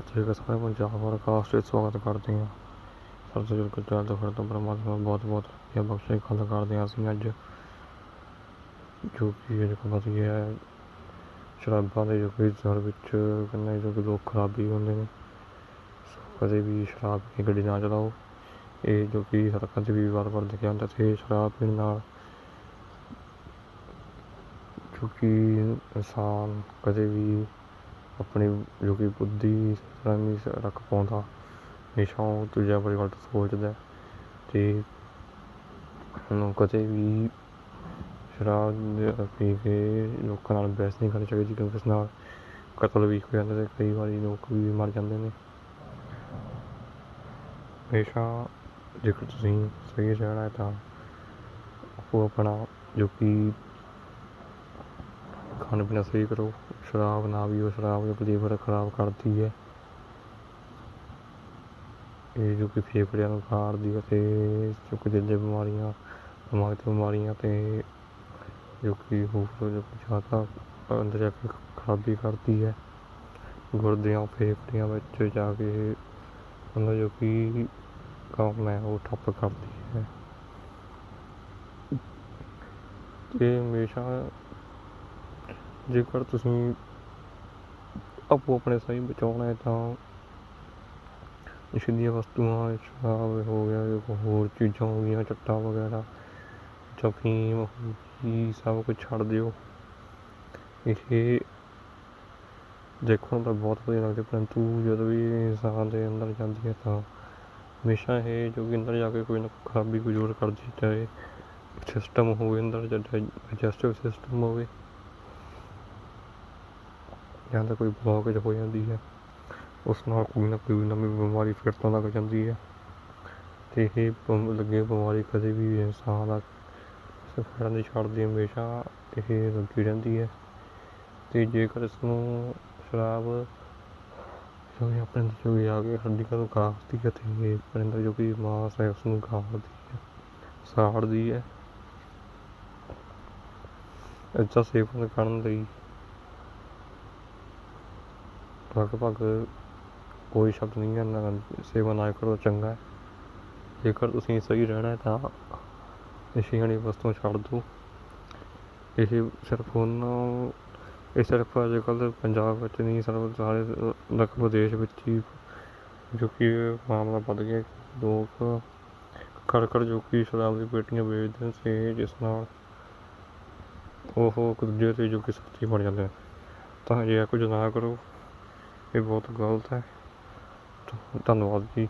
ਸਤਿ ਸ਼੍ਰੀ ਅਕਾਲ ਸਾਰੇ ਪੰਜਾਬ ਪੋਡਕਾਸਟ ਵਿੱਚ ਸਵਾਗਤ ਕਰਦੇ ਹਾਂ ਸਤਿ ਸ਼੍ਰੀ ਅਕਾਲ ਚਾਲ ਤੋਂ ਫਿਰ ਤੋਂ ਪਰਮਾਤਮਾ ਬਹੁਤ ਬਹੁਤ ਇਹ ਬਖਸ਼ੇ ਗੱਲ ਕਰਦੇ ਹਾਂ ਅਸੀਂ ਅੱਜ। ਜੋ ਕਿ ਇਹ ਪਤਾ ਹੀ ਹੈ, ਸ਼ਰਾਬਾਂ ਦੇ ਜੋ ਕਿ ਦਰ ਵਿੱਚ ਕਹਿੰਦੇ ਜੋ ਕਿ ਲੋਕ ਖਰਾਬੀ ਹੁੰਦੇ ਨੇ। ਸੋ ਕਦੇ ਵੀ ਸ਼ਰਾਬ ਪੀ ਗੱਡੀ ਨਾ ਚਲਾਓ। ਇਹ ਜੋ ਕਿ ਸੜਕਾਂ 'ਤੇ ਵੀ ਵਾਰ-ਵਾਰ ਦੇਖਿਆ ਜਾਂਦਾ ਤੇ ਸ਼ਰਾਬ ਪੀਣ ਨਾਲ ਜੋ ਕਿ ਇਨਸਾਨ ਕਦੇ ਵੀ ਆਪਣੀ ਜੋ ਕਿ ਬੁੱਧੀ ਤਰ੍ਹਾਂ ਰੱਖ ਪਾਉਂਦਾ, ਹਮੇਸ਼ਾ ਉਹ ਦੂਜਿਆਂ ਬਾਰੇ ਗਲਤ ਸੋਚਦਾ ਅਤੇ ਉਹਨੂੰ ਕਦੇ ਵੀ ਸ਼ਰਾਬ ਪੀ ਕੇ ਲੋਕਾਂ ਨਾਲ ਬਹਿਸ ਨਹੀਂ ਕਰਨੀ ਚਾਹੀਦੀ ਕਿਉਂਕਿ ਇਸ ਨਾਲ ਕਤਲ ਵੀ ਹੋ ਜਾਂਦਾ ਅਤੇ ਕਈ ਵਾਰੀ ਲੋਕ ਵੀ ਮਰ ਜਾਂਦੇ ਨੇ। ਹਮੇਸ਼ਾ ਜੇਕਰ ਤੁਸੀਂ ਸਹੀ ਰਹਿਣਾ ਹੈ ਤਾਂ ਆਪੋ ਆਪਣਾ ਜੋ ਕਿ ਖਾਣਾ ਪੀਣਾ ਸਹੀ ਕਰੋ। ਸ਼ਰਾਬ ਨਾ ਪੀਓ, ਸ਼ਰਾਬ ਜੋ ਲੀਵਰ ਖਰਾਬ ਕਰਦੀ ਹੈ। ਇਹ ਜੋ ਕਿ ਫੇਫੜਿਆਂ ਨੂੰ ਖਾਰਦੀ ਹੈ ਤੇ ਜੋ ਕਿ ਦਿਲ ਦੀਆਂ ਬਿਮਾਰੀਆਂ, ਦਿਮਾਗ ਦੀਆਂ ਬਿਮਾਰੀਆਂ ਤੇ ਜੋ ਕਿ ਹੋਰ ਜੋ ਕਿ ਜ਼ਿਆਦਾ ਅੰਦਰ ਜਾ ਕੇ ਖਰਾਬੀ ਕਰਦੀ ਹੈ। ਗੁਰਦਿਆਂ, ਫੇਫੜਿਆਂ ਵਿੱਚ ਜਾ ਕੇ ਉਹਨਾਂ ਜੋ ਕਿ ਕੰਮ ਹੈ, ਉਹ ਠੱਪ ਕਰਦੀ ਹੈ। ਤੇ ਹਮੇਸ਼ਾ ਜੇਕਰ ਤੁਸੀਂ ਆਪੋ ਆਪਣੇ ਸਹੀ ਬਚਾਉਣਾ ਹੈ ਤਾਂ ਨਸ਼ੀਲੀਆਂ ਵਸਤੂਆਂ ਸ਼ਰਾਬ ਹੋ ਗਿਆ ਹੋਰ ਚੀਜ਼ਾਂ ਹੋ ਗਈਆਂ ਚੱਟਾ ਵਗੈਰਾ, ਜਾਂ ਫੀਮ ਸਭ ਕੁਝ ਛੱਡ ਦਿਓ। ਇਹ ਦੇਖਣ ਨੂੰ ਤਾਂ ਬਹੁਤ ਵਧੀਆ ਲੱਗਦੇ, ਪਰੰਤੂ ਜਦੋਂ ਵੀ ਇਨਸਾਨ ਦੇ ਅੰਦਰ ਜਾਂਦੀ ਹੈ ਤਾਂ ਹਮੇਸ਼ਾ ਇਹ ਜੋ ਕਿ ਅੰਦਰ ਜਾ ਕੇ ਕੋਈ ਨਾ ਕੋਈ ਖਰਾਬੀ ਕੋਈ ਜ਼ਰੂਰ ਕਰਦੀ ਚਾਹੇ ਸਿਸਟਮ ਹੋਵੇ, ਅੰਦਰ ਜਾਂ ਡਾਈਜੈਸਟਿਵ ਸਿਸਟਮ ਹੋਵੇ। ਜਾਂ ਤਾਂ ਕੋਈ ਬਲੌਕੇਜ ਹੋ ਜਾਂਦੀ ਹੈ। ਉਸ ਨਾਲ ਕੋਈ ਨਾ ਕੋਈ ਨਵੀਂ ਬਿਮਾਰੀ ਫਿਰ ਤੋਂ ਲੱਗ ਜਾਂਦੀ ਹੈ। ਅਤੇ ਇਹ ਬਮ- ਲੱਗੇ ਬਿਮਾਰੀ ਕਦੇ ਵੀ ਇਨਸਾਨ ਦਾ ਸਫਰਾਂ ਦੀ ਛੱਡਦੀ ਹਮੇਸ਼ਾ ਇਹ ਲੱਗੀ ਰਹਿੰਦੀ ਹੈ। ਅਤੇ ਜੇਕਰ ਇਸ ਨੂੰ ਸ਼ਰਾਬ ਜੋ ਕਿ ਆਪਣੇ ਅੰਦਰ ਜੋ ਕਿ ਆ ਕੇ ਹੱਡੀਆਂ ਨੂੰ ਕਾਟਦੀ ਹੈ ਤੇ ਆਪਣੇ ਅੰਦਰ ਜੋ ਕਿ ਮਾਸ ਹੈ ਉਸ ਨੂੰ ਕਾਟਦੀ ਹੈ, ਸਾੜਦੀ ਹੈ। ਇਸ ਦਾ ਸੇਵਨ ਕਰਨ ਲਈ ਲਗਭਗ ਕੋਈ ਸ਼ਬਦ ਨਹੀਂ ਹੈ, ਨਾ ਸੇਵਨ ਨਾ ਕਰੋ, ਚੰਗਾ ਹੈ। ਜੇਕਰ ਤੁਸੀਂ ਸਹੀ ਰਹਿਣਾ ਹੈ ਤਾਂ ਨਸ਼ੇ ਵਾਲੀ ਵਸਤੂਆਂ ਛੱਡ ਦਿਓ। ਇਹ ਸਿਰਫ ਉਹਨਾਂ ਇਹ ਸਿਰਫ ਅੱਜ ਕੱਲ੍ਹ ਪੰਜਾਬ ਵਿੱਚ ਨਹੀਂ, ਸਿਰਫ ਸਾਰੇ ਲਗਭਗ ਦੇਸ਼ ਵਿੱਚ ਹੀ, ਜੋ ਕਿ ਮਾਮਲਾ ਵੱਧ ਗਿਆ ਲੋਕ ਘਰ ਘਰ ਜੋ ਕਿ ਸ਼ਰਾਬ ਦੀ ਪੇਟੀਆਂ ਵੇਚਦੇ ਸੀ ਜਿਸ ਨਾਲ ਉਹ ਇੱਕ ਦੂਜੇ ਤੇ ਜੋ ਕਿ ਸਖਤੀ ਬਣ ਜਾਂਦੇ ਨੇ। ਤਾਂ ਜੇ ਇਹ ਕੁਝ ਨਾ ਕਰੋ ਇਹ ਬਹੁਤ ਗਲਤ ਹੈ। ਧੰਨਵਾਦ ਜੀ।